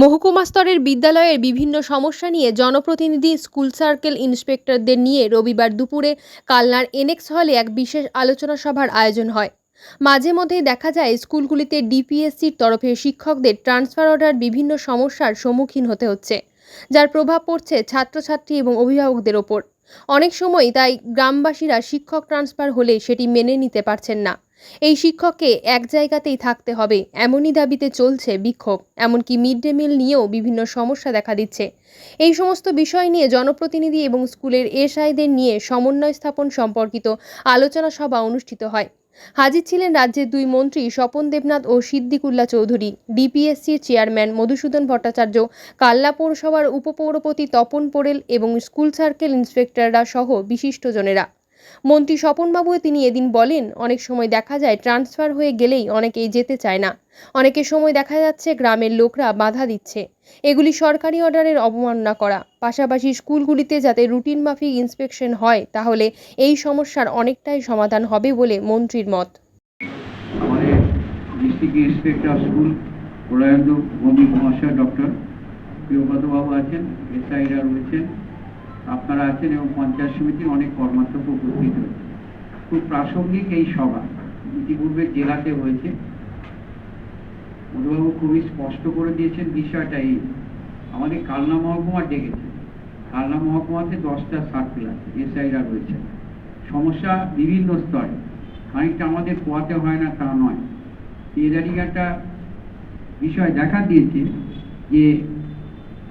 মহকুমা স্তরের বিদ্যালয়ের বিভিন্ন সমস্যা নিয়ে জনপ্রতিনিধি, স্কুল সার্কেল ইন্সপেক্টরদের নিয়ে রবিবার দুপুরে কালনার এনএক্স হলে এক বিশেষ আলোচনা সভার আয়োজন হয়। মাঝে মধ্যে দেখা যায়, স্কুলগুলিতে ডিপিএসসির তরফে শিক্ষকদের ট্রান্সফার অর্ডার বিভিন্ন সমস্যার সম্মুখীন হতে হচ্ছে, যার প্রভাব পড়ছে ছাত্রছাত্রী এবং অভিভাবকদের ওপর। অনেক সময় তাই গ্রামবাসীরা শিক্ষক ট্রান্সফার হলে সেটি মেনে নিতে পারছেন না। এই শিক্ষককে এক জায়গাতেই থাকতে হবে, এমনই দাবিতে চলছে বিক্ষোভ, এমনকি মিড ডে মিল নিয়েও বিভিন্ন সমস্যা দেখা দিচ্ছে। এই সমস্ত বিষয় নিয়ে জনপ্রতিনিধি এবং স্কুলের এসআইদের নিয়ে সমন্বয় স্থাপন সম্পর্কিত আলোচনা সভা অনুষ্ঠিত হয়। হাজির ছিলেন রাজ্যের দুই মন্ত্রী স্বপন দেবনাথ ও সিদ্দিকুল্লা চৌধুরী। ডিপিএসসির চেয়ারম্যান মধুসূদন ভট্টাচার্য, কাল্লা পৌরসভার উপপৌরপতি তপন পোড়েল এবং স্কুল সার্কেল ইন্সপেক্টররা সহ বিশিষ্টজনেরা। মন্ত্রী স্বপনবাবু তিনি এদিন বলেন, অনেক সময় দেখা যায় ট্রান্সফার হয়ে গেলেই অনেকেই যেতে চায় না। অনেকের সময় দেখা যাচ্ছে গ্রামের লোকরা বাধা দিচ্ছে। এগুলি সরকারি অর্ডারের অবমাননা করা। পাশাপাশি স্কুলগুলিতে যাতে রুটিন মাফিক ইন্সপেকশন হয়, তাহলে এই সমস্যার অনেকটাই সমাধান হবে বলে মন্ত্রীর মত। মহাশয় ডক্টর, প্রিয়ব্রতবাবু আছেন, এসআইরা রয়েছেন। আপনারা আছেন এবং পঞ্চায়েত সমিতির অনেক কর্মাধ্যক্ষ উপস্থিত হয়েছে। খুব প্রাসঙ্গিক এই সভা, ইতিপূর্বে জেলাতে হয়েছে। মধুবাবু খুবই স্পষ্ট করে দিয়েছেন বিষয়টা এই, আমাদের কালনা মহকুমা ডেকেছে। কালনা মহকুমাতে দশটা সার্কেল আছে এসআইরা রয়েছে। সমস্যা বিভিন্ন স্তরে, খানিকটা আমাদের পোয়াতে হয় না তা নয়। এদারিং একটা বিষয় দেখা দিয়েছে যে,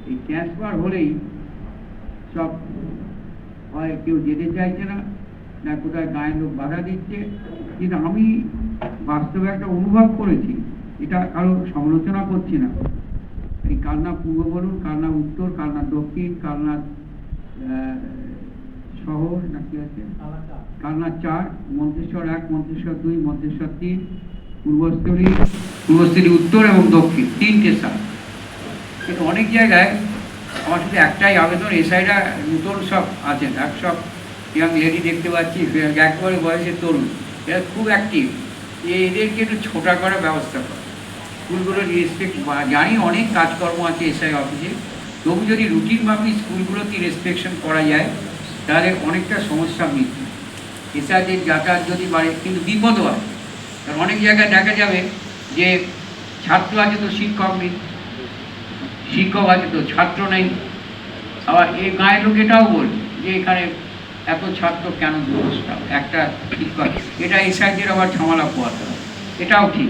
এই ট্রান্সফার হলেই সব হয় কেউ যেতে চাইছে না না কোথায় গায়ের লোক বাধা দিচ্ছে। কিন্তু আমি বাস্তবে একটা অনুভব করেছি এটা কারও সমালোচনা করছি না। এই কালনা পূর্ব বলুন কালনা উত্তর কালনা দক্ষিণ কালনা আহ, শহর না কি আছে? কালনা চার। মন্ত্রেশ্বর এক মন্ত্রেশ্বর দুই মন্ত্রেশ্বর তিন পূর্বস্থলী পূর্বস্থলী উত্তর এবং দক্ষিণ তিনটে সাল কিন্তু অনেক জায়গায় আমার শুধু একটাই আবেদন এসআইরা নতুন সব আছেন এক সব ইয়াং লেডি দেখতে পাচ্ছি, একবারে বয়সের তরুণ, এরা খুব অ্যাক্টিভ এদেরকে একটু ছোটা করার ব্যবস্থা করে। স্কুলগুলোর রেসপেক্ট জানি অনেক কাজকর্ম আছে এসআই অফিসে তবু যদি রুটিন মাফিক স্কুলগুলোকে রেসপেকশন করা যায়, তাহলে অনেকটা সমস্যা মিটবে। এসআইদের যাতায়াত যদি বাড়ে, কিন্তু বিপদও হয় কারণ অনেক জায়গায় দেখা যাবে যে ছাত্র আছে তো শিক্ষক নেই শিক্ষক আছে তো, ছাত্র নেই। আবার এই গায়ের লোক এটাও বলছে যে এখানে এত ছাত্র কেন দুরবস্থা? একটা শিক্ষক এটা এসআইদের আবার ঝামেলা পোয়াতে এটাও ঠিক।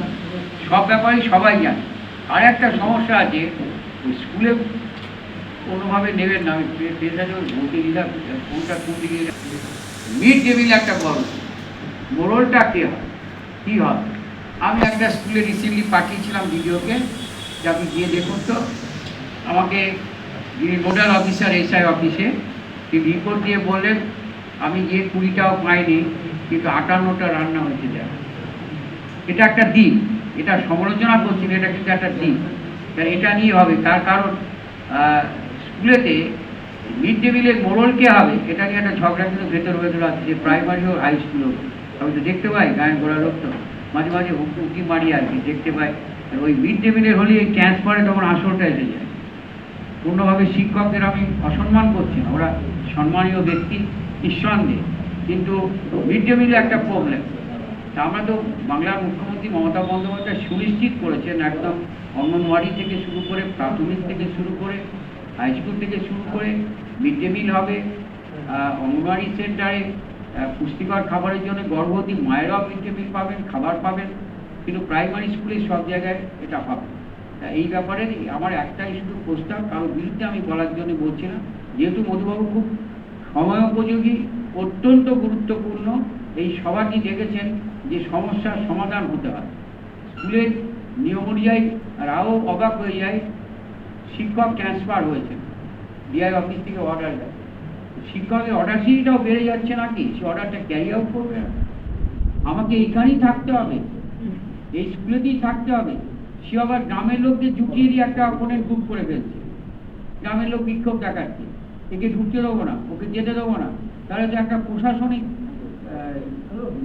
সব ব্যাপারে সবাই জানে। আর একটা সমস্যা আছে স্কুলে কোনোভাবে নেবেন না। আমি দিলাম কোনটা কোন দিকে মিড ডে মিল একটা বড় মোড়লটা কে হয়? কী হয়? আমি একটা স্কুলে রিসেন্টলি পাঠিয়েছিলাম ভিডিওকে যে আপনি গিয়ে দেখুন তো। আমাকে নোডাল অফিসার, এসআই অফিসে রিপোর্ট দিয়ে বললেন, আমি গিয়ে কুড়িটাও পাইনি, কিন্তু আটান্নটা রান্না হয়েছে যায় এটা একটা দিক এটা সমালোচনা করছি এটা কিন্তু একটা দিক এটা নিয়ে হবে, তার কারণ স্কুলেতে মিড ডে মিলের মোড়ল কে হবে, এটা নিয়ে একটা ঝগড়া কিন্তু ভেতর ভেতর আছে যে প্রাইমারি হোক হাই স্কুল আমি তো দেখতে পাই, গায়ের গোড়া লোক তো। মাঝে মাঝে উকি মারি আর কি, দেখতে পাই। ওই মিড ডে মিলের হলে এই ট্রান্সফারে তখন আসলটা এসে যায়। পূর্ণভাবে শিক্ষকদের আমি অসম্মান করছি না। ওরা সম্মানীয় ব্যক্তি, নিঃসন্দেহে। কিন্তু মিড ডে মিলে একটা প্রবলেম তা আমরা তো বাংলার মুখ্যমন্ত্রী মমতা বন্দ্যোপাধ্যায় সুনিশ্চিত করেছেন একদম অঙ্গনওয়াড়ি থেকে শুরু করে, প্রাথমিক থেকে শুরু করে হাই স্কুল থেকে শুরু করে মিড ডে মিল হবে অঙ্গনওয়াড়ি সেন্টারে পুষ্টিকর খাবারের জন্য গর্ভবতী মায়েরাও মিড ডে মিল পাবেন, খাবার পাবেন, কিন্তু প্রাইমারি স্কুলে সব জায়গায় এটা তা এই ব্যাপারে আমার একটাই শুধু প্রস্তাব কারোর বিরুদ্ধে আমি বলার জন্য বলছি না যেহেতু মধুবাবু খুব সময়োপযোগী অত্যন্ত গুরুত্বপূর্ণ, এই সভাটি দেখেছেন যে সমস্যার সমাধান হতে হয়। স্কুলের নিয়ম অনুযায়ী রাও অবাক হয়ে যায়, শিক্ষক ট্রান্সফার হয়েছে ডিআই অফিস থেকে অর্ডার দেয়। শিক্ষকের অর্ডার শিটটাও বেড়ে যাচ্ছে নাকি? সে অর্ডারটা ক্যারি আউট করবে আমাকে এইখানেই থাকতে হবে, এই স্কুলেতেই থাকতে হবে। সে আবার গ্রামের লোকদের জুটিয়ে দিয়ে একটা অপোনেন্ট গ্রুপ করে ফেলছে। গ্রামের লোক বিক্ষোভ দেখাচ্ছে। একে ঢুকতে দেবো না, ওকে যেতে দেবো না। তাহলে তো একটা প্রশাসনিক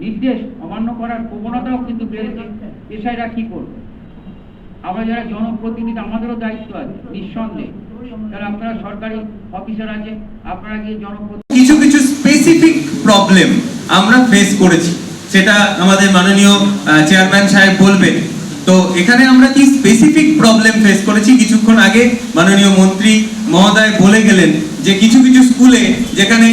নির্দেশ অমান্য করার প্রবণতাও কিন্তু বেড়েছে এসআইরা কি করবে? আমরা যারা জনপ্রতিনিধি, আমাদেরও দায়িত্ব আছে, নিঃসন্দেহে। তাহলে আপনারা সরকারি অফিসার আছে, আপনারা গিয়ে জনপ্রতিনিধি কিছু কিছু স্পেসিফিক প্রবলেম আমরা ফেস করেছি। সেটা আমাদের মাননীয় চেয়ারম্যান সাহেব বলবেন। তো এখানে আমরা কি স্পেসিফিক প্রবলেম ফেস করেছি? কিছুক্ষণ আগে মাননীয় মন্ত্রী মহোদয় বলে গেলেন যে কিছু কিছু স্কুলে যেখানে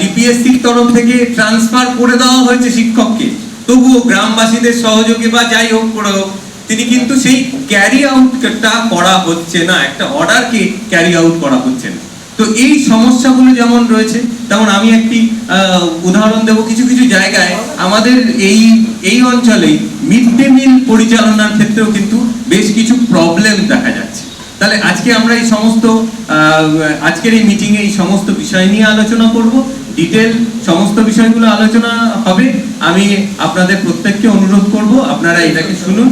ডিপিএসসির তরফ থেকে ট্রান্সফার করে দেওয়া হয়েছে শিক্ষককে, তবুও গ্রামবাসীদের সহযোগে বা যাই হোক করে হোক, তিনি কিন্তু সেই ক্যারি আউটটা করা হচ্ছে না। একটা অর্ডারকে ক্যারি আউট করা হচ্ছে না। তো এই সমস্যাগুলো যেমন রয়েছে তেমন আমি একটি উদাহরণ দেব কিছু কিছু জায়গায়। আমাদের এই এই অঞ্চলে মিড ডে মিল পরিচালনার ক্ষেত্রেও কিন্তু বেশ কিছু প্রবলেম দেখা যাচ্ছে। তাহলে আজকে আমরা এই সমস্ত আজকের এই মিটিং এ এই সমস্ত বিষয় নিয়ে আলোচনা করব। ডিটেল সমস্ত বিষয়গুলো আলোচনা হবে। আমি আপনাদের প্রত্যেককে অনুরোধ করব, আপনারা এটাকে শুনুন।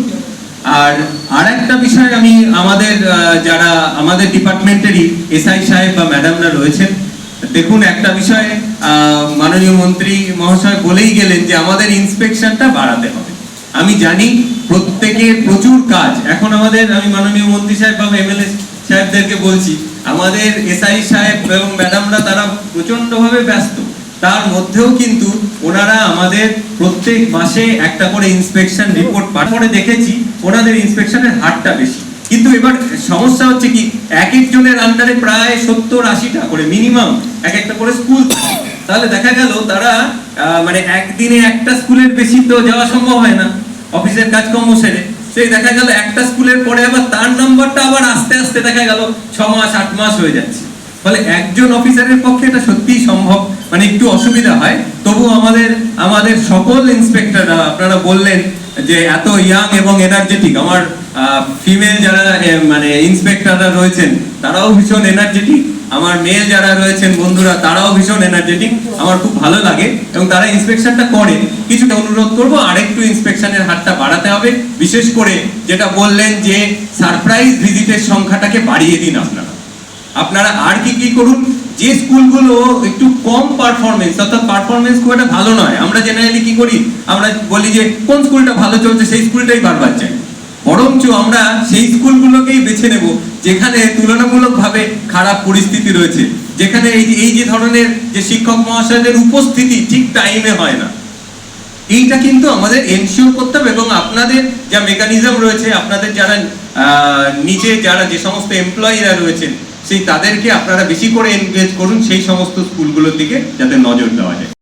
আর আর একটা বিষয় আমি আমাদের যারা আমাদের ডিপার্টমেন্টেরই এসআই সাহেব বা ম্যাডামরা রয়েছেন দেখুন, একটা বিষয়ে মাননীয় মন্ত্রী মহাশয় বলেই গেলেন যে আমাদের ইন্সপেকশনটা বাড়াতে হবে। আমি জানি প্রত্যেকের প্রচুর কাজ। এখন আমাদের, আমি মাননীয় মন্ত্রী সাহেব বা এমএলএ সাহেবদেরকে বলছি, আমাদের এসআই সাহেব এবং ম্যাডামরা তারা প্রচন্ডভাবে ব্যস্ত। তার মধ্যেও কিন্তু ওনারা আমাদের প্রত্যেক মাসে একটা করে ইন্সপেকশন রিপোর্ট পাঠ করে দেখেছি ওনাদের ইন্সপেকশনের হারটা বেশি। কিন্তু এবার সমস্যা হচ্ছে কি, এক একজনের আন্ডারে প্রায় সত্তর, আশিটা করে মিনিমাম এক একটা করে স্কুল তাহলে দেখা গেল তারা মানে একদিনে একটা স্কুলের বেশি তো যাওয়া সম্ভব হয় না অফিসের কাজকর্ম সেরে। সেই দেখা গেল একটা স্কুলের পরে আবার তার নাম্বারটা আবার আস্তে আস্তে দেখা গেল ছ মাস, আট মাস হয়ে যাচ্ছে। ফলে একজন অফিসারের পক্ষে এটা সত্যিই সম্ভব মানে একটু অসুবিধা হয়। তবু আমাদের আমাদের সকল ইন্সপেক্টররা আপনারা বললেন যে এত ইয়াং এবং এনার্জেটিক আমার ফিমেল যারা মানে ইন্সপেক্টররা রয়েছেন, তারাও ভীষণ এনার্জেটিক আমার মেয়ে যারা রয়েছেন বন্ধুরা, তারাও ভীষণ এনার্জেটিক আমার খুব ভালো লাগে এবং তারা ইন্সপেকশনটা করে। কিছুটা অনুরোধ করব, আরেকটু ইন্সপেকশনের হারটা বাড়াতে হবে। বিশেষ করে যেটা বললেন যে সারপ্রাইজ ভিজিটের সংখ্যাটাকে বাড়িয়ে দিন আপনারা। আপনারা আর কি কি করুন, যে স্কুলগুলো একটু কম পারফরমেন্স অর্থাৎ পারফরমেন্স খুব একটা ভালো নয়। আমরা জেনারেলি কি করি? আমরা বলি যে, কোন স্কুলটা ভালো চলছে, সেই স্কুলটাই বারবার চাই বরঞ্চ আমরা সেই স্কুলগুলোকেই বেছে নেব, যেখানে তুলনামূলকভাবে খারাপ পরিস্থিতি রয়েছে, যেখানে এই যে এই যে ধরনের যে শিক্ষক মহাশয়দের উপস্থিতি ঠিক টাইমে হয় না। এইটা কিন্তু আমাদের এনশিওর করতে হবে এবং আপনাদের যা মেকানিজম রয়েছে, আপনাদের যারা নিচে যারা যে সমস্ত এমপ্লয়িরা রয়েছেন, সেই তাদেরকে আপনারা বেশি করে এনগেজ করুন সেই সমস্ত স্কুলগুলোর দিকে যাতে নজর দেওয়া যায়।